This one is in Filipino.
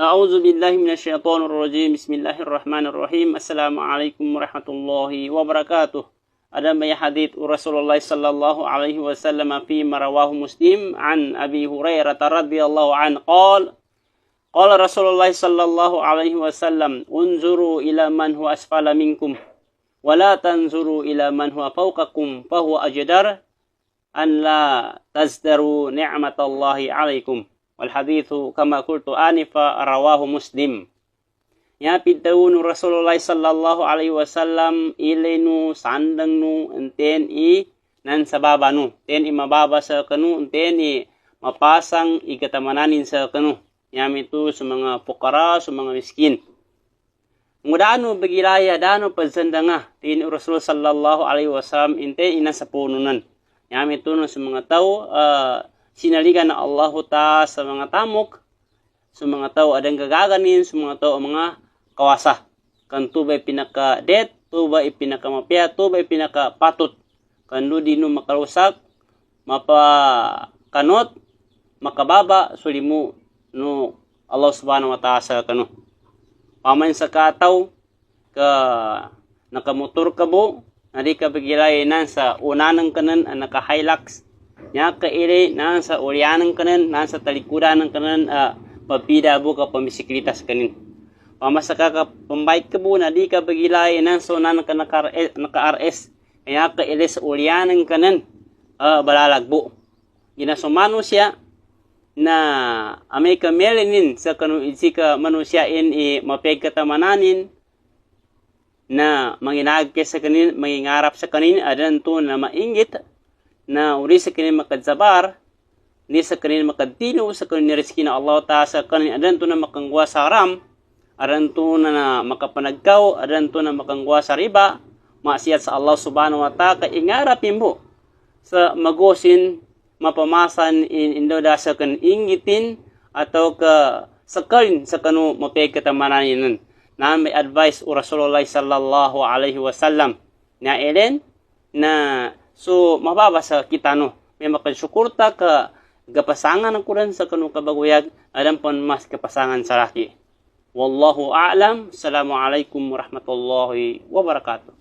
أعوذ بالله من الشيطان الرجيم. بسم الله الرحمن الرحيم. السلام عليكم ورحمة الله وبركاته. أدام ما حديث رسول الله صلى الله عليه وسلم في رواه مسلم عن أبي هريرة رضي الله عنه قال قال رسول الله صلى الله عليه وسلم انظروا إلى من هو أسفل منكم ولا تنظروا إلى من هو فوقكم فهو أجدر أن لا تزدروا نعمة الله عليكم والحديث كما قلت آنفا رواه مسلم Ya pitaun Rasulullah sallallahu alaihi wasallam ilenu sandangnu enten i nan sababanu. Ten i mababa sa kanu enten i mapasang i katamananin sa kanu yam itu sumanga pukara sumanga miskin. Mudanu bagilaya danu pazandanga tin Rasul sallallahu alaihi wasallam enten ina sapununan yam itu nu sumanga tau uh, eh, sinaligan na Allah ta sa mga tamok sa mga tao adang gagaganin sa mga tao mga kawasa. Kan tu bay pinaka det, tu bay pinaka mapia, tu bay pinaka patut. Kan lu di nu makarusak, mapa kanot, makababa, sulimu nu Allah subhanahu wa ta'ala sa kanu. Paman sa kataw, ka nakamotor ka bo, nadi ka bigilay nan sa unanang kanan ang naka-hilux. Nya ka iri nan sa ulyanang kanan, nan sa talikudan ng kanan, uh, mapida bo ka pamisiklita sa kanin. Pamasaka ka pambike ka muna di ka bagilay nan so nan ka naka, naka RS kaya ka ilis ulyanan ka nan uh, balalagbo ginasumano siya na amay ka melinin sa kanu isi ka manusyain i mapeg katamananin na manginag sa kanin mangingarap sa kanin adan to na maingit na uri sa kanin makadsabar ni sa kanin makadtino sa kanin riski na Allah ta sa kanin adan to na makangwa sa haram aranto na, na makapanagkaw, aranto na makangwa sa riba, maasiyat sa Allah subhanahu wa ta'ala, ingarapin mo sa magosin, mapamasan in indoda sa kan ingitin, atau ka sakalin sa kanu mapagkatamananin na may advice o Rasulullah sallallahu alaihi wasallam na elen na so mababasa kita no may makasukurta ka gapasangan ang kuran sa kanu kabaguyag alam pon mas kapasangan sa laki Wallahu a'lam. Assalamualaikum warahmatullahi wabarakatuh.